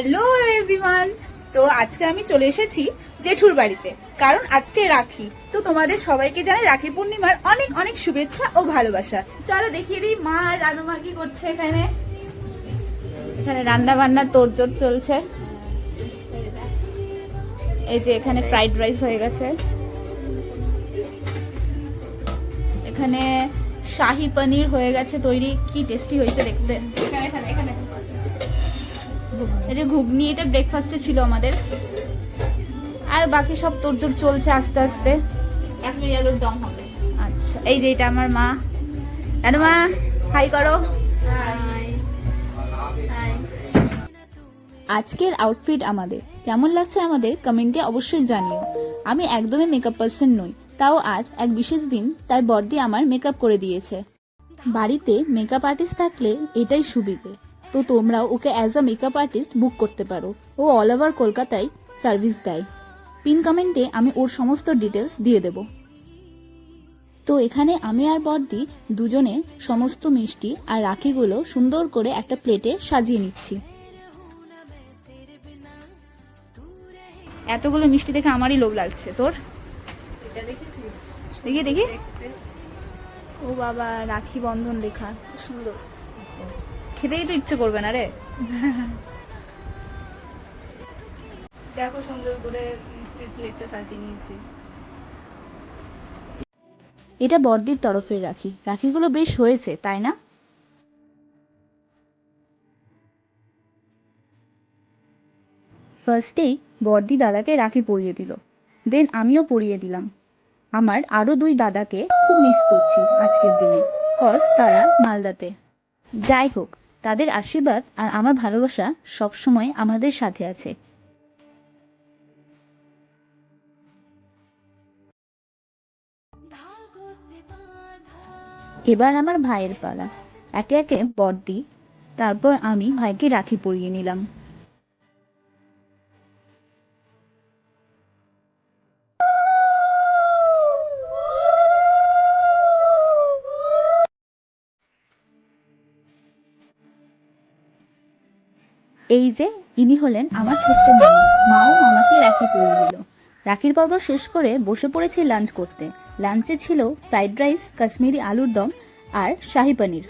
Hello everyone তো আজকে আমি চলে এসেছি জেঠুর বাড়িতে। কারণ আজকে রাখি। তো তোমাদের সবাইকে জানাই রাখি পূর্ণিমার অনেক অনেক শুভেচ্ছা ও ভালোবাসা। চলো দেখিয়ে দিই মা আর রানুমা কি করছে এখানে। এখানে রান্না বান্নার তোড়জোড় চলছে। এই যে এখানে ফ্রাইড রাইস হয়ে গেছে। এখানে শাহি পনির হয়ে গেছে তৈরি। কি টেস্টি হয়েছে দেখতে। এটা ঘুগনি এটা ব্রেকফাস্টে ছিল আমাদের। আর বাকি সব তোরজোর চলছে আস্তে আস্তে। কাশ্মীরি আলুর দম হবে। আচ্ছা এই যে এটা আমার মা। রানু মা হাই করো। আজকের আউটফিট আমাদের। কেমন লাগছে আমাদের? কমেন্টে অবশ্যই জানিও। আমি একদমই মেকআপ পার্সন নই তাও আজ এক বিশেষ দিন তাই বর্দি আমার মেকআপ করে দিয়েছে। বাড়িতে মেকআপ আর্টিস্ট থাকলে এটাই সুবিধে। তো তোমরাও ওকে as a makeup artist book করতে পারো। ও অল ওভার কলকাতায় সার্ভিস দেয়। পিন কমেন্টে আমি ওর সমস্ত ডিটেলস দিয়ে দেবো। তো এখানে আমি আর বর্দি দুজনে সমস্ত মিষ্টি আর রাখিগুলো সুন্দর করে একটা প্লেটে সাজিয়ে নিচ্ছি। এতগুলো মিষ্টি দেখে আমারই লোভ লাগছে। তোর? দেখি দেখি। ও বাবা রাখি বন্ধন লেখা। সুন্দর। খেতেই তো ইচ্ছে করবে না রে। দেখো সুন্দর করে মিষ্টির প্লেটটা সাজিয়ে নিয়েছি। এটা বর্দির তরফের রাখি। রাখিগুলো বেশ হয়েছে তাই না? ফার্স্টেই বর্দি দাদাকে রাখি পরিয়ে দিল। দেন আমিও পরিয়ে দিলাম। আমার আরও দুই দাদাকে খুব মিস করছি আজকের দিনে। কজ তারা মালদাতে। যাই হোক তাদের আশীর্বাদ আর আমার ভালোবাসা সবসময় আমাদের সাথে আছে। এবার আমার ভাইয়ের পালা। একে একে বর্দি তারপর আমি ভাইকে রাখি পরিয়ে নিলাম। এই যে ইনি হলেন আমার ছোট্ট মামা। মাও মামাকে রাখি পরিয়ে দিল। রাখির পর্ব শেষ করে বসে পড়েছি লাঞ্চ করতে। লাঞ্চে ছিল ফ্রাইড রাইস কাশ্মীরি আলুর দম আর শাহি পনির।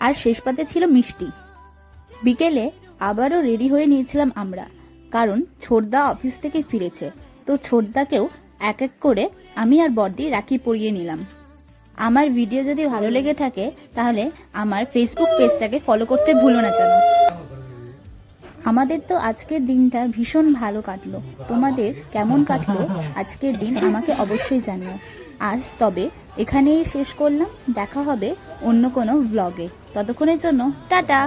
আর শেষ পাতে ছিল মিষ্টি। বিকেলে আবারও রেডি হয়ে নিয়েছিলাম আমরা, কারণ ছোটদা অফিস থেকে ফিরেছে। তো ছোটদাকেও এক এক করে আমি আর বর্দি রাখি পরিয়ে নিলাম। আমার ভিডিও যদি ভালো লেগে থাকে, তাহলে আমার ফেসবুক পেজটাকে ফলো করতে ভুলো না যেন। আমাদের তো আজকের দিনটা ভীষণ ভালো কাটলো। তোমাদের কেমন কাটলো? আজকের দিন আমাকে অবশ্যই জানিও। আজ তবে এখানেই শেষ করলাম। দেখা হবে অন্য কোনো ব্লগে ততক্ষণের জন্য টাটা!